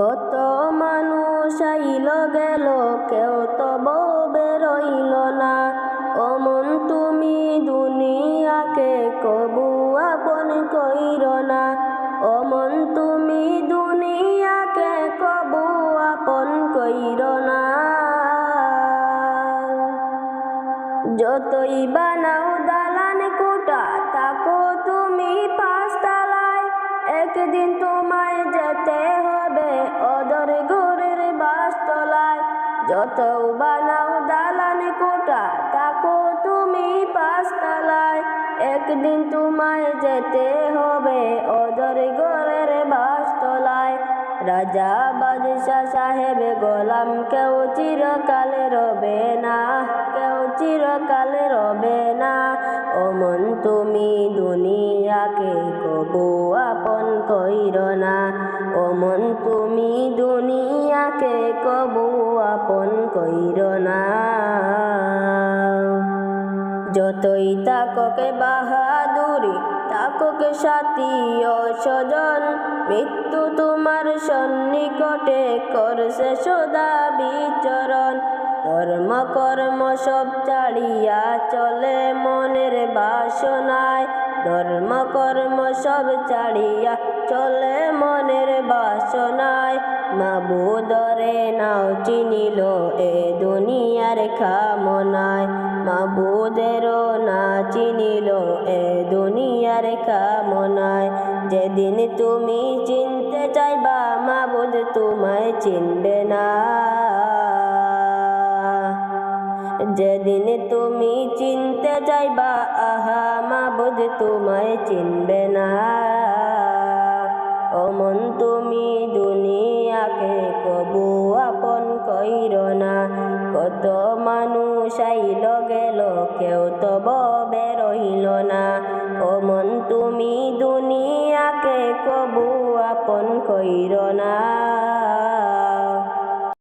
কত মানুষ আইল গেল, কেউ তো বেরইল না। অমন তুমি দুনিয়াকে কবু আপন কইর না। অমন তুমি দুনিয়াকে কবু আপন কইর না। যতই বানাও দালান কোটা, তাকো তুমি পাঁচতলায়। একদিন যত বানাও দালান কোটা, তাকো তুমি পাঁচতলায়। একদিন তোমায় যেতে হবে অদর ঘরের বাসতলায়। রাজা বাদশাহ সাহেব, গোলাম কেউ চিরকালে রবে না, কেউ চিরকালে রবে না। অমন তুমি দুনিয়াকে কবু আপন কইর না। অমন তুমি দুনিয়াকে কবু আপন কইর না। যতই তাককে বাহাদুরি, তাককে সাথী স্বজন, মৃত্যু তোমার সন্নিকটে করছে সদা বিচরণ। ধর্ম কর্ম সব চাড়িয়া চলে মনের বাসনায়। ধর্ম, কর্ম সব চাড়িয়া চলে মনের বাসনায়। মা মাবুদরে নাও, চিনিল এ দুনিয়ার খামনায় মাবুদেরও না চিনিল এ দুনিয়ার কামনায়। যেদিন তুমি চিনতে চাইবা মা মাবুদ তোমায় চিনবে না। যেদিন তুমি চিনতে যাইবা, আহা মাবুদ তোমায় চিনবে না। অমন তুমি দুনিয়াকে কবু আপন কইর না। কত মানুষ আইল গেল, কেউ তো ববে রইল না। অমন তুমি দুনিয়াকে কবু আপন কইর না।